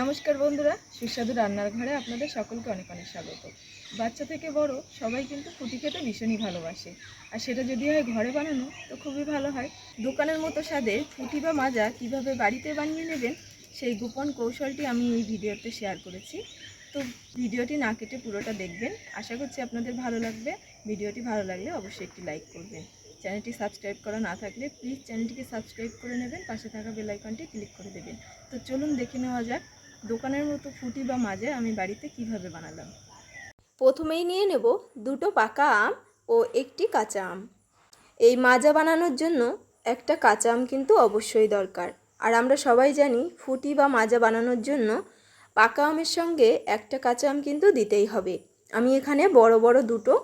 নমস্কার বন্ধুরা, সুস্বাদু রান্নার ঘরে আপনাদের সকলকে অনেক অনেক স্বাগত। বাচ্চা থেকে বড় সবাই কিন্তু ফুটি খেতে ভীষণই ভালোবাসে। আর সেটা যদি হয় ঘরে বানানো, তো খুবই ভালো হয়। দোকানের মতো স্বাদে ফুটি বা মাজা কীভাবে বাড়িতে বানিয়ে নেবেন, সেই গোপন কৌশলটি আমি এই ভিডিওতে শেয়ার করেছি। তো ভিডিওটি না কেটে পুরোটা দেখবেন। আশা করছি আপনাদের ভালো লাগবে। ভিডিওটি ভালো লাগলে অবশ্যই একটি লাইক করবেন। চ্যানেলটি সাবস্ক্রাইব করা না থাকলে প্লিজ চ্যানেলটিকে সাবস্ক্রাইব করে নেবেন। পাশে থাকা বেলাইকনটি ক্লিক করে দেবেন। তো চলুন দেখে নেওয়া যাক দোকানের মতো ফুটি বা মাজা আমি বাড়িতে কীভাবে বানালাম? প্রথমেই নিয়ে নেব দুটো পাকা আম ও একটি কাঁচা আম। এই মাজা বানানোর জন্য একটা কাঁচা আম কিন্তু অবশ্যই দরকার। আর আমরা সবাই জানি ফুটি বা মাজা বানানোর জন্য পাকা আমের সঙ্গে একটা কাঁচা আম কিন্তু দিতেই হবে। আমি এখানে বড় বড় দুটো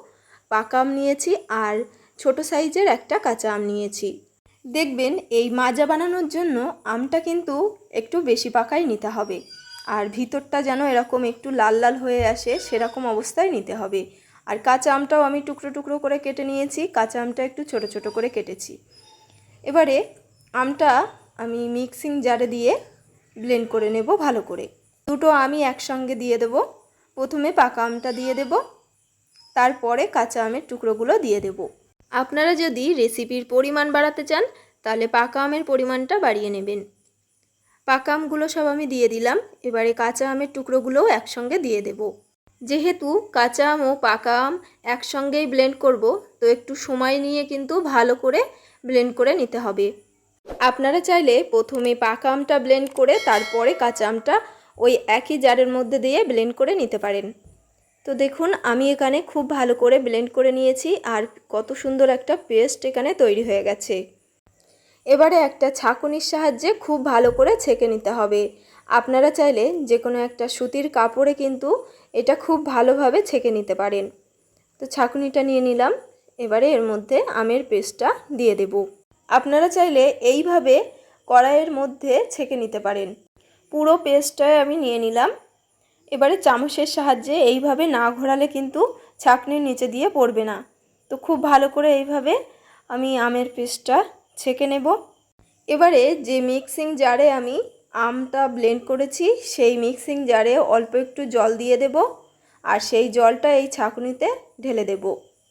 পাকা আম নিয়েছি আর ছোট সাইজের একটা কাঁচা আম নিয়েছি। দেখবেন এই মাজা বানানোর জন্য আমটা কিন্তু একটু বেশি পাকাই নিতে হবে। আর ভিতরটা যেন এরকম একটু লাল লাল হয়ে আসে, সেরকম অবস্থায় নিতে হবে। আর কাঁচা আমটাও আমি টুকরো টুকরো করে কেটে নিয়েছি, কাঁচা আমটা একটু ছোট ছোট করে কেটেছি। এবারে আমটা আমি মিক্সিং জারে দিয়ে ব্লেন্ড করে নেব ভালো করে। দুটো আমি একসঙ্গে দিয়ে দেব। প্রথমে পাকা আমটা দিয়ে দেব, তারপরে কাঁচা আমের টুকরোগুলো দিয়ে দেব। আপনারা যদি রেসিপির পরিমাণ বাড়াতে চান, তাহলে পাকা আমের পরিমাণটা বাড়িয়ে নেবেন। পাকা আমগুলো সব আমি দিয়ে দিলাম। এবারে কাঁচা আমের টুকরোগুলোও একসঙ্গে দিয়ে দেব। যেহেতু কাঁচা আম ও পাকা আম একসঙ্গেই ব্লেন্ড করব, তো একটু সময় নিয়ে কিন্তু ভালো করে ব্লেন্ড করে নিতে হবে। আপনারা চাইলে প্রথমে পাকা আমটা ব্লেন্ড করে তারপরে কাঁচা আমটা ওই একই জারের মধ্যে দিয়ে ব্লেন্ড করে নিতে পারেন। তো দেখুন, আমি এখানে খুব ভালো করে ব্লেন্ড করে নিয়েছি আর কত সুন্দর একটা পেস্ট এখানে তৈরি হয়ে গেছে। এবারে একটা ছাঁকুনির সাহায্যে খুব ভালো করে ছেঁকে নিতে হবে। আপনারা চাইলে যে কোনো একটা সুতির কাপড়ে কিন্তু এটা খুব ভালোভাবে ছেঁকে নিতে পারেন। তো ছাঁকুনিটা নিয়ে নিলাম, এবারে এর মধ্যে আমের পেস্টটা দিয়ে দেব। আপনারা চাইলে এইভাবে কড়াইয়ের মধ্যে ছেঁকে নিতে পারেন। পুরো পেস্টটাই আমি নিয়ে নিলাম। এবারে চামচের সাহায্যে এইভাবে না ঘোরালে কিন্তু ছাঁকনির নিচে দিয়ে পড়বে না। তো খুব ভালো করে এইভাবে আমি আমের পেস্টটা ছেঁকে নেব। এবারে যে মিক্সিং জারে আমি আমটা ব্লেন্ড করেছি, সেই মিক্সিং জারে অল্প একটু জল দিয়ে দেব আর সেই জলটা এই ছাঁকুনিতে ঢেলে দেব।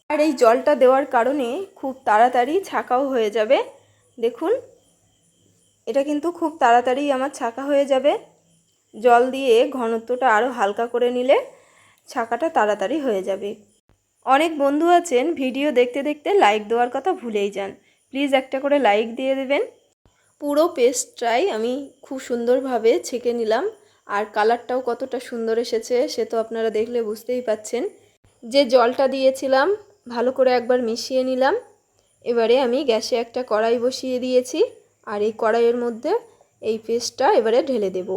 আর এই জলটা দেওয়ার কারণে খুব তাড়াতাড়ি ছাঁকাও হয়ে যাবে। দেখুন, এটা কিন্তু খুব তাড়াতাড়ি আমার ছাঁকা হয়ে যাবে। জল দিয়ে ঘনত্বটা আরও হালকা করে নিলে ছাকাটা তাড়াতাড়ি হয়ে যাবে। অনেক বন্ধু আছেন, ভিডিও দেখতে দেখতে লাইক দেওয়ার কথা ভুলেই যান। প্লিজ একটা করে লাইক দিয়ে দেবেন। পুরো পেস্টটাই আমি খুব সুন্দরভাবে ছেঁকে নিলাম। আর কালারটাও কতটা সুন্দর এসেছে সে তো আপনারা দেখলে বুঝতেই পাচ্ছেন। যে জলটা দিয়েছিলাম, ভালো করে একবার মিশিয়ে নিলাম। এবারে আমি গ্যাসে একটা কড়াই বসিয়ে দিয়েছি। আর এই কড়াইয়ের মধ্যে এই পেস্টটা এবারে ঢেলে দেব।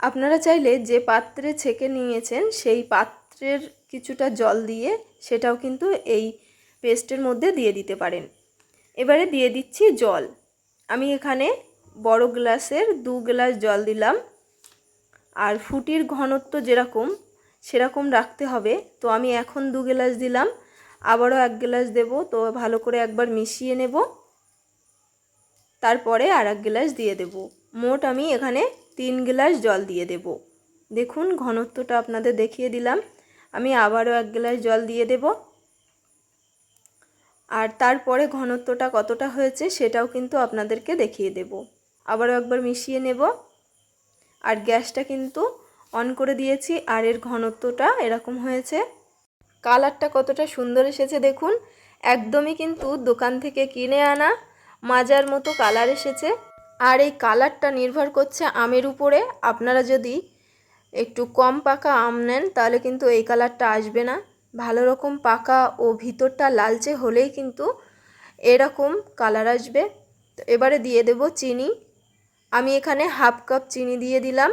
আপনারা চাইলে যে পাত্রে ছেঁকে নিয়েছেন, সেই পাত্রের কিছুটা জল দিয়ে সেটাও কিন্তু এই পেস্টের মধ্যে দিয়ে দিতে পারেন। এবারে দিয়ে দিচ্ছি জল। আমি এখানে বড় গ্লাসের দু গ্লাস জল দিলাম। আর ফুটির ঘনত্ব যেরকম, সেরকম রাখতে হবে। তো আমি এখন দু গ্লাস দিলাম। আবারও এক গ্লাস দেব। তো ভালো করে একবার মিশিয়ে নেব। তারপরে আর এক গ্লাস দিয়ে দেব। মোট আমি এখানে তিন গ্লাস জল দিয়ে দেব। দেখুন, ঘনত্বটা আপনাদের দেখিয়ে দিলাম। আমি আবারও এক গ্লাস জল দিয়ে দেব। আর তারপরে ঘনত্বটা কতটা হয়েছে সেটাও কিন্তু আপনাদেরকে দেখিয়ে দেব। আবারও একবার মিশিয়ে নেব। আর গ্যাসটা কিন্তু অন করে দিয়েছি আর এর ঘনত্বটা এরকম হয়েছে। কালারটা কতটা সুন্দর এসেছে দেখুন। একদমই কিন্তু দোকান থেকে কিনে আনা মাজার মতো কালার এসেছে। আর এই কালারটা নির্ভর করছে আমের উপরে। আপনারা যদি একটু কম পাকা আম নেন তাহলে কিন্তু এই কালারটা আসবে না। ভালো রকম পাকা ও ভিতরটা লালচে হলেই কিন্তু এরকম কালার আসবে। তো এবারে দিয়ে দেব চিনি। আমি এখানে হাফ কাপ চিনি দিয়ে দিলাম।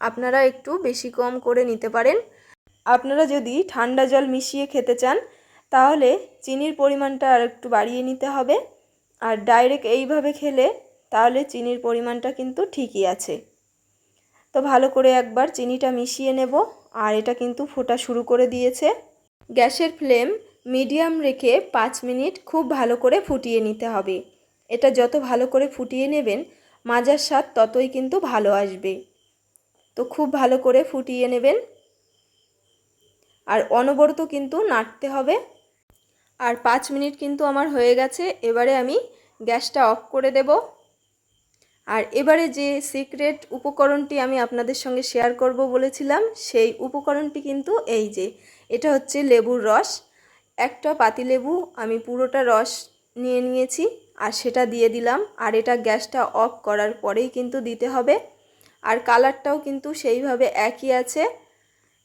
আপনারা একটু বেশি কম করে নিতে পারেন। আপনারা যদি ঠান্ডা জল মিশিয়ে খেতে চান, তাহলে চিনির পরিমাণটা আর একটু বাড়িয়ে নিতে হবে। আর ডাইরেক্ট এইভাবে খেলে, তাহলে চিনির পরিমাণটা কিন্তু ঠিকই আছে। তো ভালো করে একবার চিনিটা মিশিয়ে নেব। আর এটা কিন্তু ফোটা শুরু করে দিয়েছে। গ্যাসের ফ্লেম মিডিয়াম রেখে পাঁচ মিনিট খুব ভালো করে ফুটিয়ে নিতে হবে। এটা যত ভালো করে ফুটিয়ে নেবেন, মাজার স্বাদ ততই কিন্তু ভালো আসবে। তো খুব ভালো করে ফুটিয়ে নেবেন। আর অনবরত কিন্তু নাড়তে হবে। আর পাঁচ মিনিট কিন্তু আমার হয়ে গেছে, এবারে আমি গ্যাসটা অফ করে দেব। আর এবারে যে সিক্রেট উপকরণটি আমি আপনাদের সঙ্গে শেয়ার করব বলেছিলাম, সেই উপকরণটি কিন্তু এই যে, এটা হচ্ছে লেবুর রস। একটা পাতিলেবু আমি পুরোটা রস নিয়ে নিয়েছি আর সেটা দিয়ে দিলাম। আর এটা গ্যাসটা অফ করার পরেই কিন্তু দিতে হবে। আর কালারটাও কিন্তু সেইভাবে একই আছে।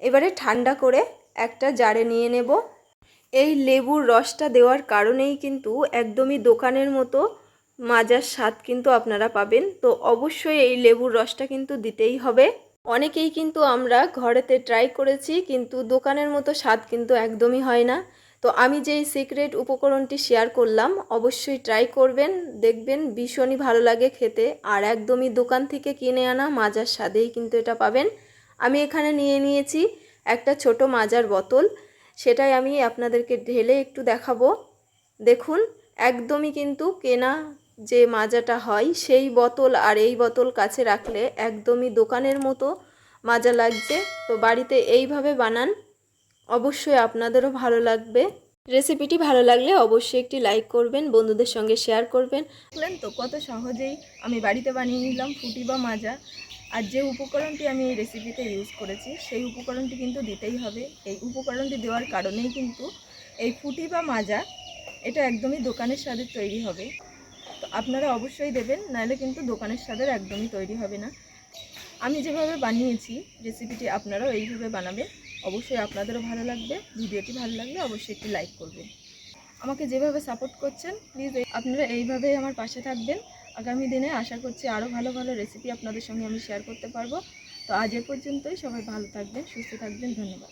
এবারে ঠান্ডা করে একটা জারে নিয়ে নেব। এই লেবুর রসটা দেওয়ার কারণেই কিন্তু একদমই দোকানের মতো মাজার স্বাদ কিন্তু আপনারা পাবেন। তো অবশ্যই এই লেবুর রসটা কিন্তু দিতেই হবে। অনেকেই কিন্তু আমরা ঘরেতে ট্রাই করেছি, কিন্তু দোকানের মতো স্বাদ কিন্তু একদমই হয় না। তো আমি যেই সিক্রেট উপকরণটি শেয়ার করলাম, অবশ্যই ট্রাই করবেন, দেখবেন ভীষণই ভালো লাগে খেতে। আর একদমই দোকান থেকে কিনে আনা মাজার স্বাদেই কিন্তু এটা পাবেন। আমি এখানে নিয়ে নিয়েছি একটা ছোট মাজার বোতল, সেটাই আমি আপনাদেরকে ঢেলে একটু দেখাবো। দেখুন, একদমই কিন্তু কেনা যে মাজাটা হয়, সেই বোতল আর এই বোতল কাছে রাখলে একদমই দোকানের মতো মাজা লাগছে। তো বাড়িতে এইভাবে বানান, অবশ্যই আপনাদেরও ভালো লাগবে। রেসিপিটি ভালো লাগলে অবশ্যই একটি লাইক করবেন, বন্ধুদের সঙ্গে শেয়ার করবেন। দেখলেন তো, কত সহজেই আমি বাড়িতে বানিয়ে নিলাম ফুটি বা মাজা। আর যে উপকরণটি আমি এই রেসিপিতে ইউজ করেছি, সেই উপকরণটি কিন্তু দিতেই হবে। এই উপকরণটি দেওয়ার কারণেই কিন্তু এই ফুটি বা মাজা, এটা একদমই দোকানের স্বাদের তৈরি হবে। তো আপনারা অবশ্যই দেবেন, নাহলে কিন্তু দোকানের স্বাদের একদমই তৈরি হবে না। আমি যেভাবে বানিয়েছি রেসিপিটি আপনারাও এইভাবে বানাবেন। অবশ্যই আপনাদেরও ভালো লাগবে, ভিডিওটি ভালো লাগলে অবশ্যই একটি লাইক করবেন। আমাকে যেভাবে সাপোর্ট করছেন প্লিজ আপনারা এইভাবেই আমার পাশে থাকবেন। আগামী দিনে আশা করছি আরও ভালো ভালো রেসিপি আপনাদের সঙ্গে আমি শেয়ার করতে পারব। তো আজ এ পর্যন্তই, সবাই ভালো থাকবেন, সুস্থ থাকবেন, ধন্যবাদ।